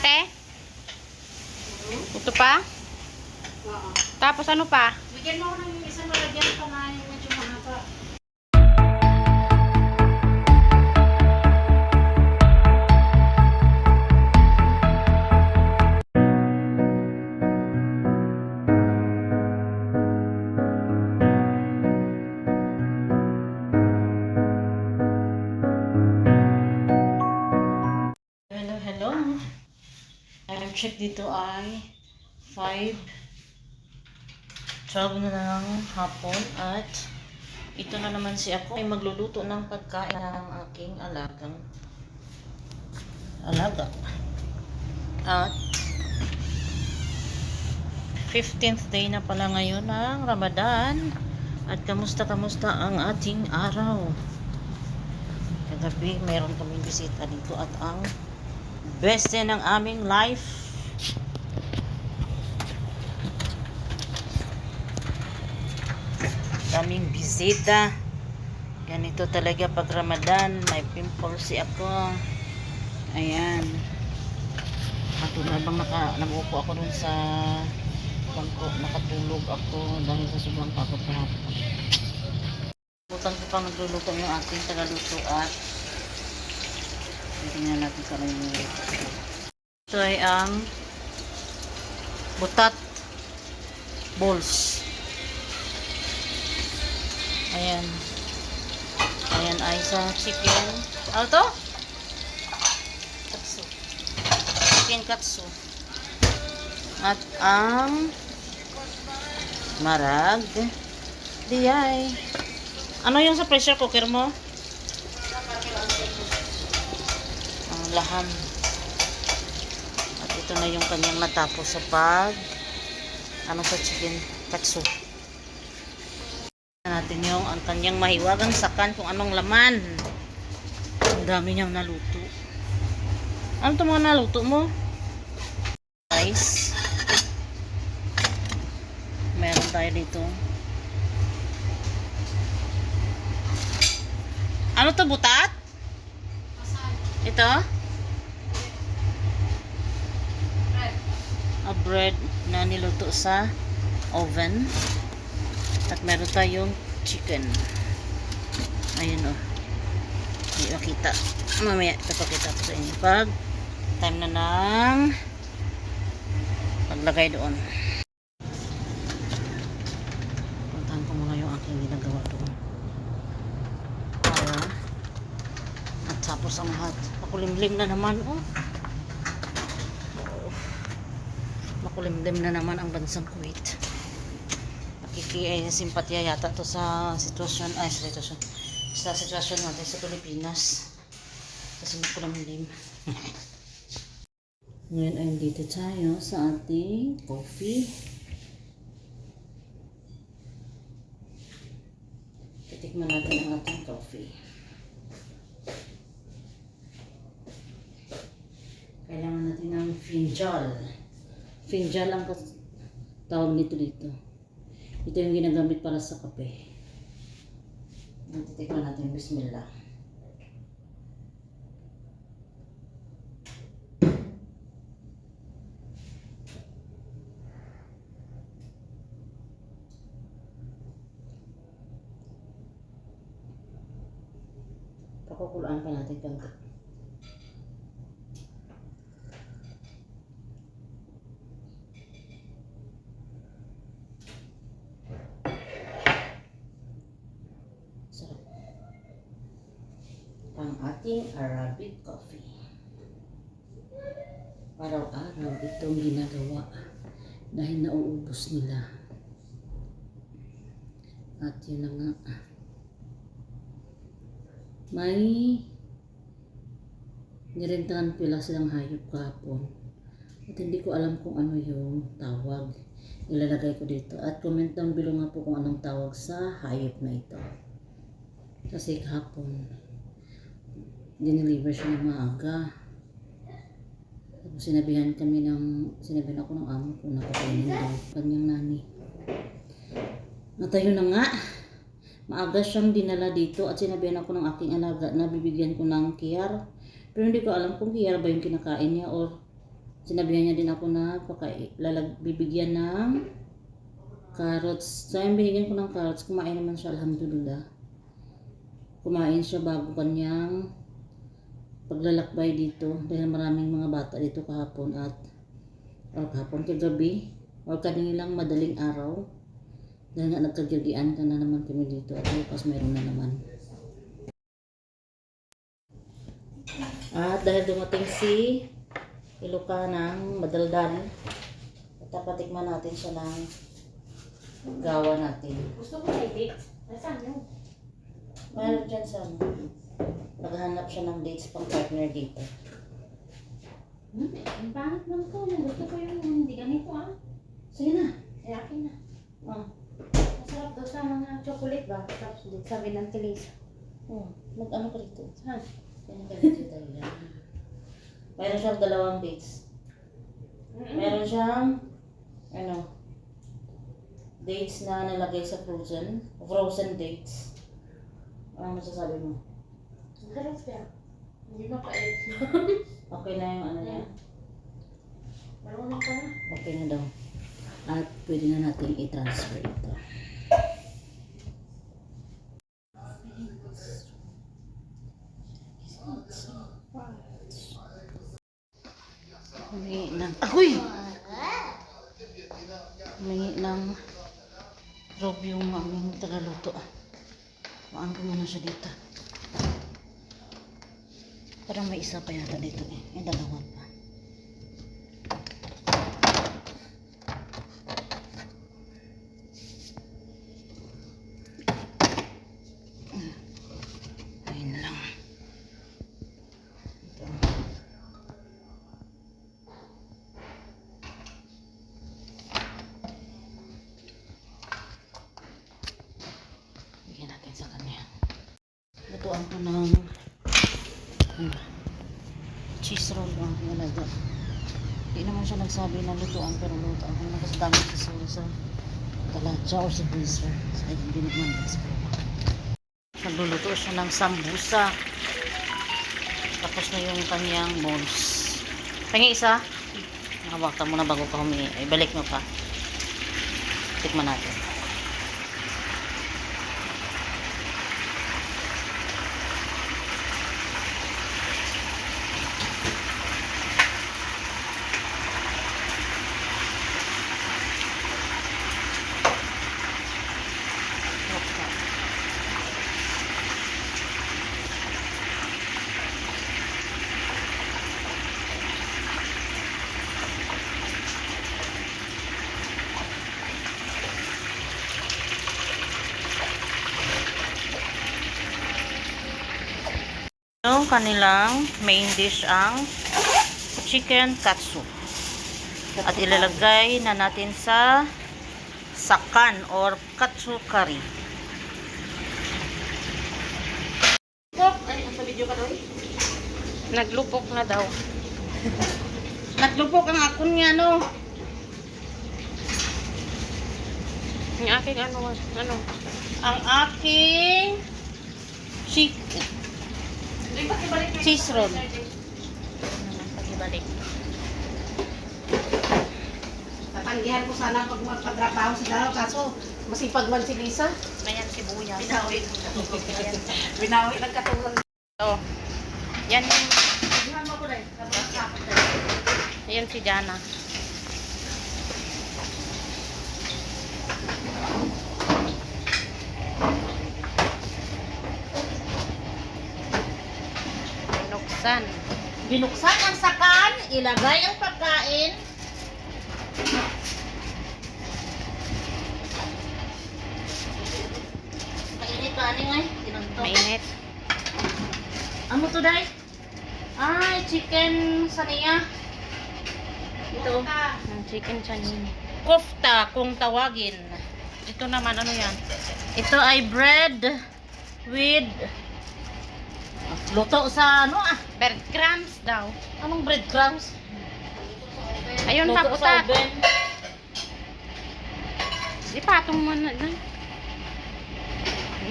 ate? Ito pa? Oo. Tapos ano pa? Bigyan mo ako ng isang malagyan pa na check dito ay 5 12 na ng hapon at ito na naman si ako ay magluluto ng pagkain ng aking alagang alaga. At 15th day na pala ngayon ng Ramadan at kamusta kamusta ang ating araw. Kagabi, meron kaming bisita dito at ang best din ng aming life. Daming bisita. Ganito talaga pag Ramadan. May pimples si ako. Ayan. At habang naka, namupo ako dun sa bangko, nakatulog ako dahil sa sobrang pagod kahapon. Butang ko pang nagluluto yung ating tagaluto at tingnan natin sa may Ito ay ang butat balls. Ayan. Ayan ay sa chicken. Ano to? Katsu. Chicken katsu. At ang marag. Di. Ano yung sa pressure cooker mo? Ang laham. At ito na yung kanyang natapos sa pag ano sa chicken katsu. Natin yung ang kanyang mahiwagang sakan kung anong laman. Ang dami niyang naluto. Ano ito mga naluto mo? Rice. Meron tayo dito. Ano to butat? Ito? A bread na niluto sa oven. At meron tayong chicken. Ayun o. Hindi makita. Mamaya ipapakita ko sa inyo. Pag time na ng paglagay doon. Puntahan ko muna yung aking ginagawa doon. Para at tapos ang lahat. Makulimlim na naman oh. Oh. Makulimlim na naman ang bansang Kuwait. Nakiki eh, simpatya yata to sa sitwasyon ay sa sitwasyon sa sitwasyon natin sa Pilipinas. Kasi makulimlim. Ngayon ay dito tayo sa ating coffee. Titikman natin ang ating coffee. Kailangan natin ng finjal. Finjal ang tawag nito dito. Ito yung ginagamit para sa kape. Titikman natin. Bismillah. Pakukulaan pa natin konti. Sarap. Ang ating Arabic coffee. Araw-araw itong ginagawa dahil nauubos nila. At yun na nga. May nirentangan pila silang hayop kahapon. At hindi ko alam kung ano yung tawag. Ilalagay ko dito. At comment down below nga po kung anong tawag sa hayop na ito. Kasi kahapon, dineliver siya ng maaga. Tapos sinabihan kami ng, sinabihan ako ng amo ko na kakainin daw kanyang nani. At ayun na nga, maaga siyang dinala dito at sinabihan ako ng aking alaga na bibigyan ko ng kiyar. Pero hindi ko alam kung kiyar ba yung kinakain niya or Sinabihan niya din ako na pagka lalag, bibigyan ng carrots. So, yung binigyan ko ng carrots, kumain naman siya, alhamdulillah. Kumain siya bago kanyang paglalakbay dito dahil maraming mga bata dito kahapon at or kahapon kagabi or kanilang madaling araw dahil nga nagkagyagian ka na naman kami dito at bukas meron na naman. At dahil dumating si Ilocanang madaldal, tapatikman natin siya ng gawa natin. Gusto ko na i-date. Nasaan yun? Mayroon dyan sa ano, naghahanap siya ng dates pang partner dito. Hmm? Ang pangit lang to. Gusto ko yung hindi ganito ah. Sige na. Ay, akin na. Oh, Masarap daw sa mga chocolate ba? Tapos dito sabi ng Tilisa. oh mag-ano ka dito? Ha? Yan ka dito tayo. Mayroon siyang dalawang dates. Meron siyang, ano, dates na nalagay sa frozen. Frozen dates. Ano masasabi mo? Masarap siya. Hindi mapait. Okay na yung ano niya? Marunong ka na. Okay na daw. At pwede na natin i-transfer ito. Humingi ng... Akoy! Humingi ng rob yung aming tagaluto. Maan ko muna siya dito. Parang may isa pa yata dito eh. May dalawa pa. Ayun lang. Ito. Bigyan natin sa kanya. Lutuan ko ng ano, cheese roll nalaga. Hindi naman siya nagsabi na lutuan pero lutuan ko na kasi dami sa sura sa talatsa or sa freezer. So, hindi naman expert. Nagluluto siya ng sambusa. Tapos na yung kanyang balls. Pangi isa. Nakabakta mo na bago ka humingi. Ay, balik mo pa. Tikman natin. Yung kanilang main dish ang chicken katsu. At ilalagay na natin sa sakan or katsu curry. Naglupok na daw. Naglupok ang akon nga no. Yung aking ano, ano. Ang aking chicken. Cheese roll. Pagibalik. Tatanggihan ko sana pag magpatrabaho sa dalaw. Kaso, masipag man si Lisa. Ayan, sibuyas. Binawi. Binawi ng katulad. Oh. Yan, Sabihan mo ko rin. yan si Jana. Binuksan. Binuksan ang sakan, ilagay ang pagkain. Mainit ka ani ngay. Mainit. Ano to dai? Ay, chicken saniya. Ito. Ang chicken chanin. Kofta kung tawagin. Ito naman, ano yan? Ito ay bread with luto sa ano ah? Breadcrumbs daw. Anong breadcrumbs? Ayun pa, Luto sa butat. oven. Ipatong mo na. na.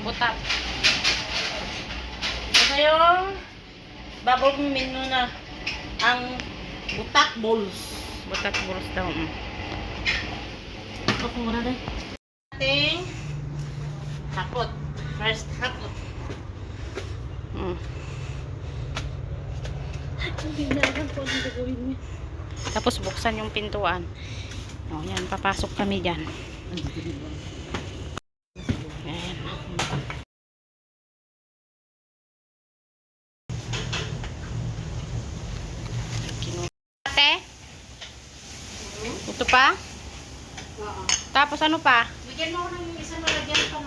Butat. Ito yung bagong menu na ang Butak balls. Butak bulos daw. mm. Ako muna dahil. Ating hapot. First hapot. Mm. Tapos buksan yung pintuan. O, yan. Papasok kami dyan. Ayan. Ate? Ito pa? Oo. Tapos ano pa? Bigyan mo ako ng isang lalagyan pa